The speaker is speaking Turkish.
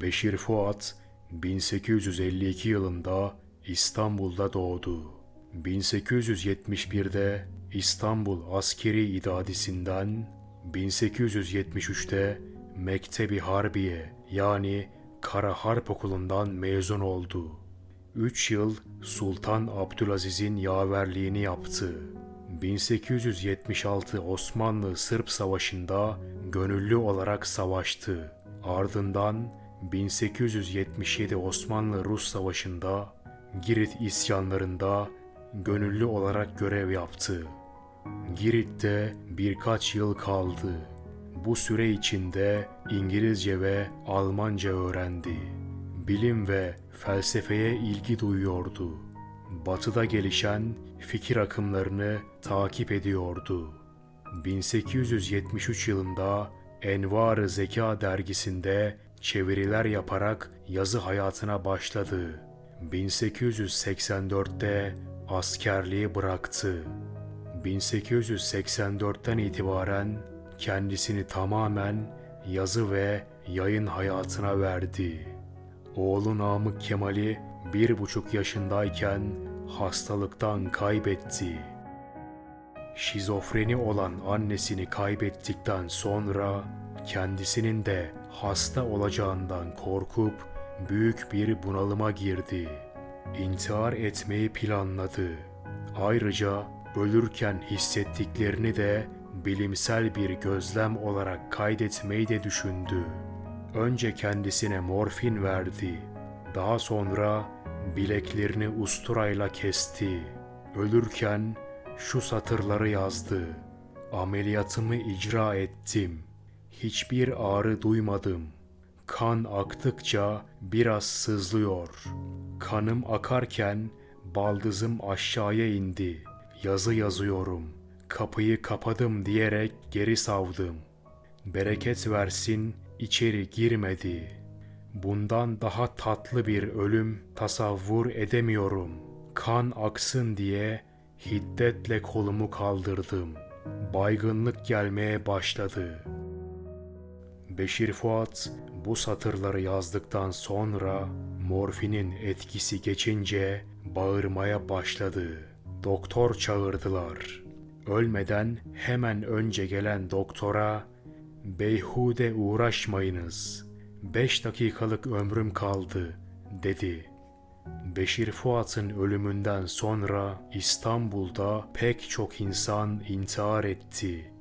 Beşir Fuat 1852 yılında İstanbul'da doğdu. 1871'de İstanbul Askeri İdadisi'nden 1873'te Mektebi Harbiye yani Kara Harp Okulu'ndan mezun oldu. 3 yıl Sultan Abdülaziz'in yaverliğini yaptı. 1876 Osmanlı-Sırp Savaşı'nda gönüllü olarak savaştı. Ardından 1877 Osmanlı-Rus Savaşı'nda Girit isyanlarında gönüllü olarak görev yaptı. Girit'te birkaç yıl kaldı. Bu süre içinde İngilizce ve Almanca öğrendi. Bilim ve felsefeye ilgi duyuyordu. Batıda gelişen fikir akımlarını takip ediyordu. 1873 yılında Envar-ı Zeka dergisinde çeviriler yaparak yazı hayatına başladı. 1884'te askerliği bıraktı. 1884'ten itibaren kendisini tamamen yazı ve yayın hayatına verdi. Oğlu Namık Kemal'i bir buçuk yaşındayken hastalıktan kaybetti. Şizofreni olan annesini kaybettikten sonra kendisinin de hasta olacağından korkup büyük bir bunalıma girdi. İntihar etmeyi planladı. Ayrıca ölürken hissettiklerini de bilimsel bir gözlem olarak kaydetmeyi de düşündü. Önce kendisine morfin verdi. Daha sonra bileklerini usturayla kesti. Ölürken şu satırları yazdı. Ameliyatımı icra ettim. Hiçbir ağrı duymadım. Kan aktıkça biraz sızlıyor. Kanım akarken baldızım aşağıya indi. Yazı yazıyorum. Kapıyı kapadım diyerek geri savdım. Bereket versin içeri girmedi. Bundan daha tatlı bir ölüm tasavvur edemiyorum. Kan aksın diye hiddetle kolumu kaldırdım. Baygınlık gelmeye başladı. Beşir Fuat bu satırları yazdıktan sonra morfinin etkisi geçince bağırmaya başladı. Doktor çağırdılar. Ölmeden hemen önce gelen doktora beyhude uğraşmayınız. Beş dakikalık ömrüm kaldı dedi. Beşir Fuat'ın ölümünden sonra İstanbul'da pek çok insan intihar etti.